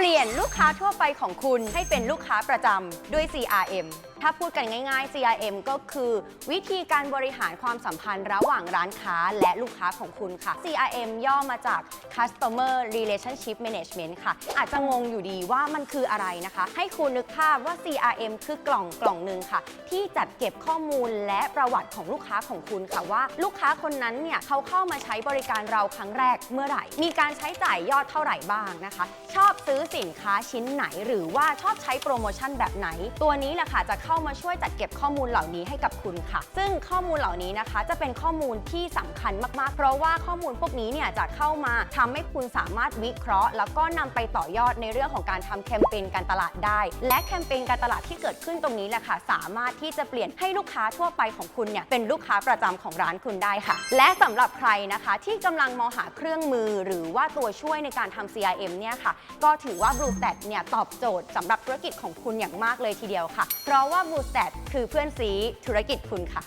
เปลี่ยนลูกค้าทั่วไปของคุณให้เป็นลูกค้าประจำด้วย CRM ถ้าพูดกันง่าย ๆ CRM ก็คือวิธีการบริหารความสัมพันธ์ระหว่างร้านค้าและลูกค้าของคุณค่ะ CRM ย่อมาจาก Customer Relationship Management ค่ะ อาจจะงงอยู่ดีว่ามันคืออะไรนะคะ ให้คุณนึกภาพว่า CRM คือกล่องกล่องหนึ่งค่ะ ที่จัดเก็บข้อมูลและประวัติของลูกค้าของคุณค่ะว่า ลูกค้าคนนั้นเนี่ยเขาเข้ามาใช้บริการเราครั้งแรกเมื่อไหร่ มีการใช้จ่ายยอดเท่าไหร่บ้างนะคะ ชอบซื้อสินค้าชิ้นไหน หรือว่าชอบใช้โปรโมชั่นแบบไหน ตัวนี้แหละค่ะจะเข้ามาช่วยจัดเก็บข้อมูลเหล่านี้ให้กับคุณค่ะ ซึ่งข้อมูลเหล่านี้นะคะจะเป็นข้อมูลที่สำคัญมากๆ เพราะว่าข้อมูลพวกนี้เนี่ยจะเข้ามาทำให้คุณสามารถวิเคราะห์ แล้วก็นำไปต่อยอดในเรื่องของการทำแคมเปญการตลาดได้ และแคมเปญการตลาดที่เกิดขึ้นตรงนี้แหละค่ะ สามารถที่จะเปลี่ยนให้ลูกค้าทั่วไปของคุณเนี่ยเป็นลูกค้าประจำของร้านคุณได้ค่ะ และสำหรับใครนะคะที่กำลังมองหาเครื่องมือ หรือว่าตัวช่วยในการทำ CRM เนี่ยค่ะ ก็ถือว่า BlueStat เนี่ยตอบโจทย์สำหรับธุรกิจของคุณอย่างมากเลยทีเดียวค่ะ เพราะว่า BlueStat คือเพื่อนซีธุรกิจคุณค่ะ